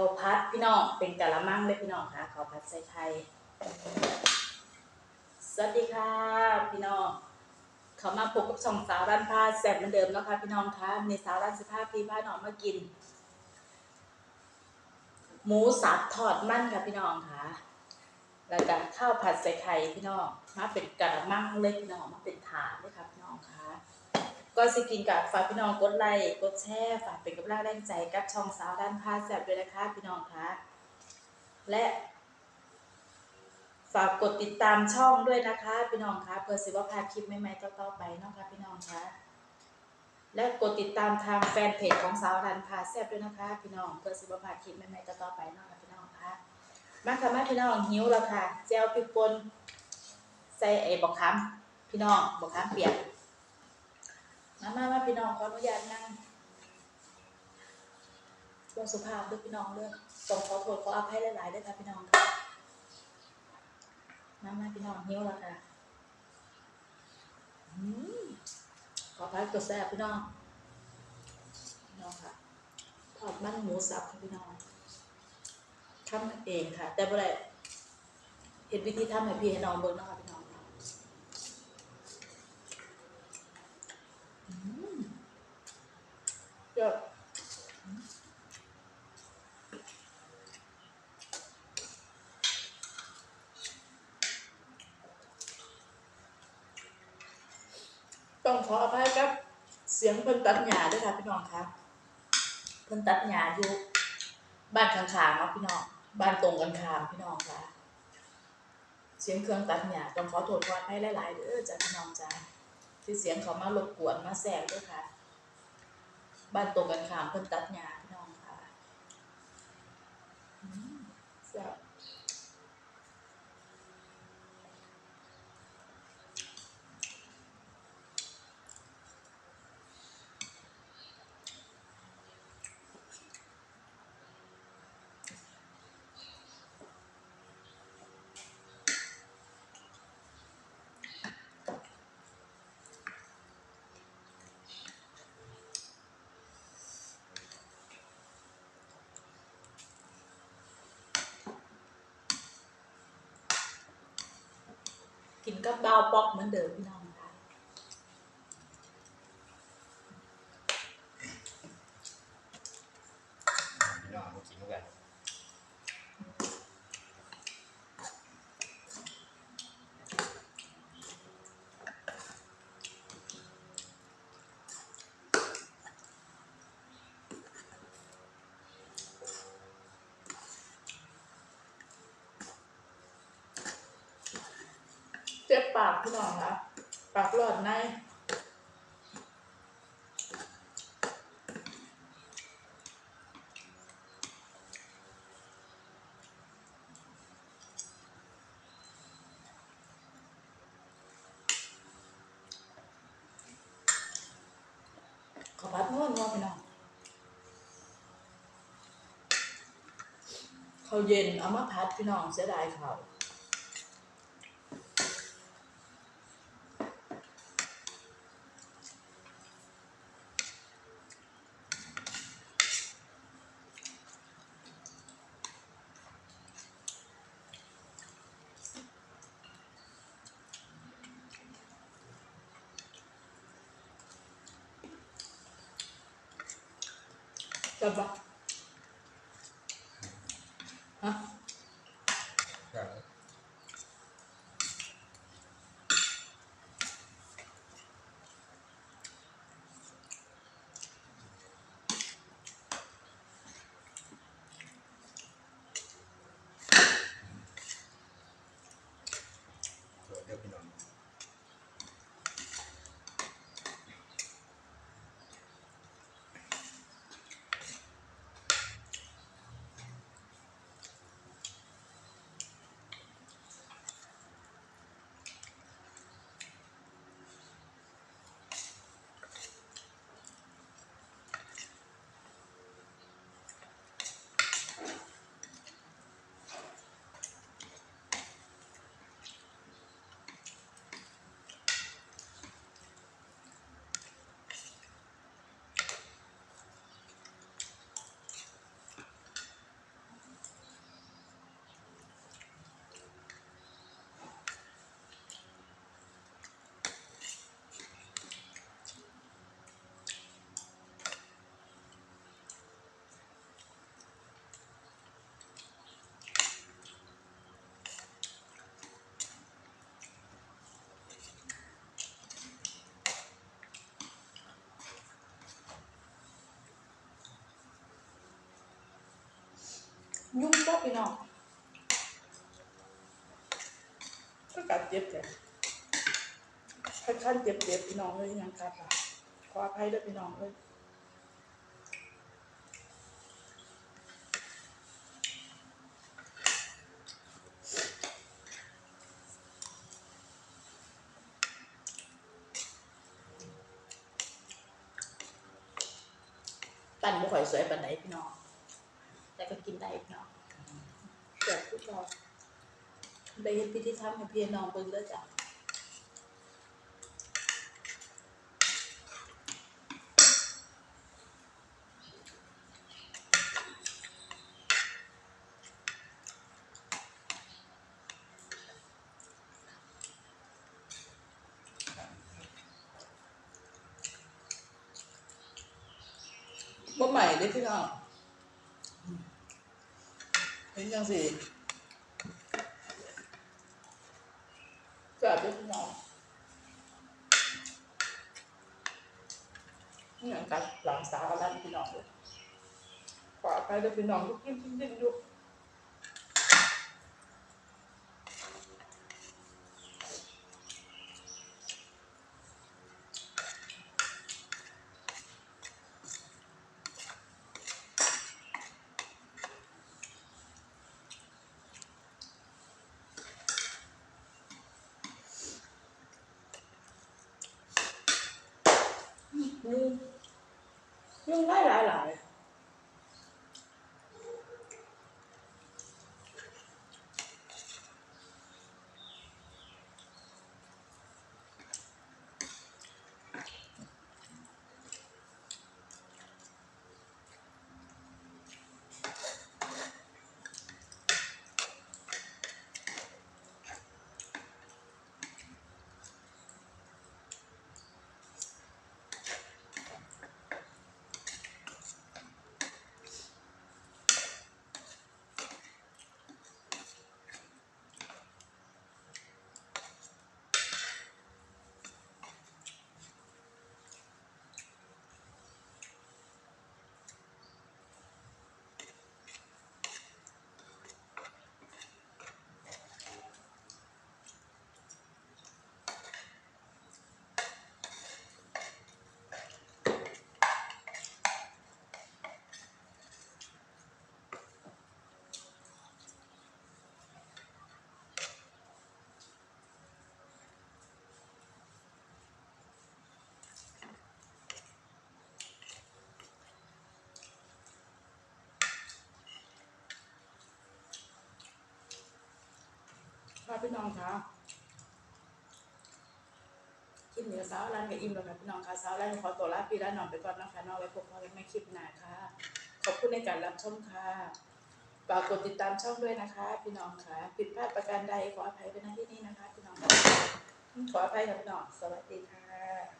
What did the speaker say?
าวพัดพี่น้องเป็นกะละมังเลยพี่น้องค่ะข้าวพัดใส่ไข่สวัสดีค่ะพี่น้องเขามาพบกับช่องสาวร้านผ้าแซ่บเหมือนเดิมแล้วค่ะพี่น้องคะในสาวร้านสิผ้าพี่ผ้าหนองมากิน หมูสับทอดมันค่ะพี่น้องค่ะแล้วก็ข้าวผัดใส่ไข่พี่น้องมาเป็นกะละมังเลยพี่น้องมาเป็นถาดเลยค่ะพี่น้องค่ะ ก็สิกินกับฝากพี่น้องกดไลค์กดแชร์ฝากเป็นกำลังแรงใจกับช่องสาวด้านพาแซ่บด้วยนะคะพี่น้องคะและฝากกดติดตามช่องด้วยนะคะ พี่น้องคะเพื่อสิว่าพาคลิปใหม่ๆต่อๆไปนะคะพี่น้องคะและกดติดตามทางแฟนเพจของสาวดันพาแซบด้วยนะคะ พี่น้องเพื่อสิว่าพาคลิปใหม่ๆต่อๆไปนะคะพี่น้องคะมาค่ะมาพี่น้องหิวแล้วค่ะเจลพริกป่นใส่ไอ้บอกคำพี่น้องบอกคำเปียก มามามาพี่น้องขออนุญาตนั่งตัวสุภาพด้วยพี่น้องเลยต้องขอโทษขออภัยหลายๆด้วยค่ะพี่น้องค่ะมามาพี่น้องหิวแล้วค่ะอืมขอพักตัวแซ่บพี่น้องพี่น้องค่ะทอดมันหมูสับค่ะพี่น้องทำเองค่ะ แต่บ่ได้เห็นวิธีทำให้พี่ให้น้องเบิ่งเนะคะพี่น้องค่ะอืมเดี๋ยว ต้องขออภัยครับ เสียงเพิ่นตัดหญ้าด้วยค่ะพี่น้องค่ะเพิ่นตัดหญ้าอยู่บ้านข้างๆเนาะพี่น้องบ้านตรงกันข้ามพี่น้องค่ะ เสียงเครื่องตัดหญ้าต้องขอโทษขออภัยหลายๆเด้อจ้ะพี่น้องจ้าที่เสียงเขามารบกวนมาแสบด้วยค่ะ บ้านตรงกันข้ามเพิ่นตัดหญ้าพี่น้องค่ะอืมแซ่บ กินกับาปอกเหมือนเดิมพี่น้องค่ะ พี่น้องมากินด้วยกัน เจ็บ ปากพี่น้องค่ะปากหลอดในขอพัดนวดนวดพี่น้องเขาเย็นเอามาพัดพี่น้องเสียดายเขา วจับ ยุ่งจ้าพี่น้องก็กัดเจ็บจ้ะขั้นๆเจ็บๆพี่น้องเลยยังกัดอะขออภัยด้วยพี่น้องเลยปั่นบ่ค่อยสวยปานไหนพี่น้อง แต่ก็กินได้พี่น้องเกิดทุกรอบได้เห็นพิธีทำให้พี่น้องเบิ่งแล้วจ้ะบ่ใหม่เด้พี่น้อง เป็นยังสิจับด้วยพี่น้องนี่เหมือนกันหลังสาวอะไรพี่น้องเลยขอไปด้วยพี่น้องทุกยิ่งยิ่ ยุ่ง พี่น้องคะคลิปเหนือสาวร้านกับอิ่มแล้วค่ะพี่น้องคะสาวร้านขอตัวลาพี่ร้านนอนไปก่อนนะคะน้องไว้พบกันในคลิปหน้าค่ะ ขอบคุณในการรับชมค่ะฝากกดติดตามช่องด้วยนะคะ พี่น้องค่ะผิดพลาดประการใดขออภัยเป็นหน้าที่นี้นะคะ พี่น้องขออภัยค่ะพี่น้องสวัสดีค่ะ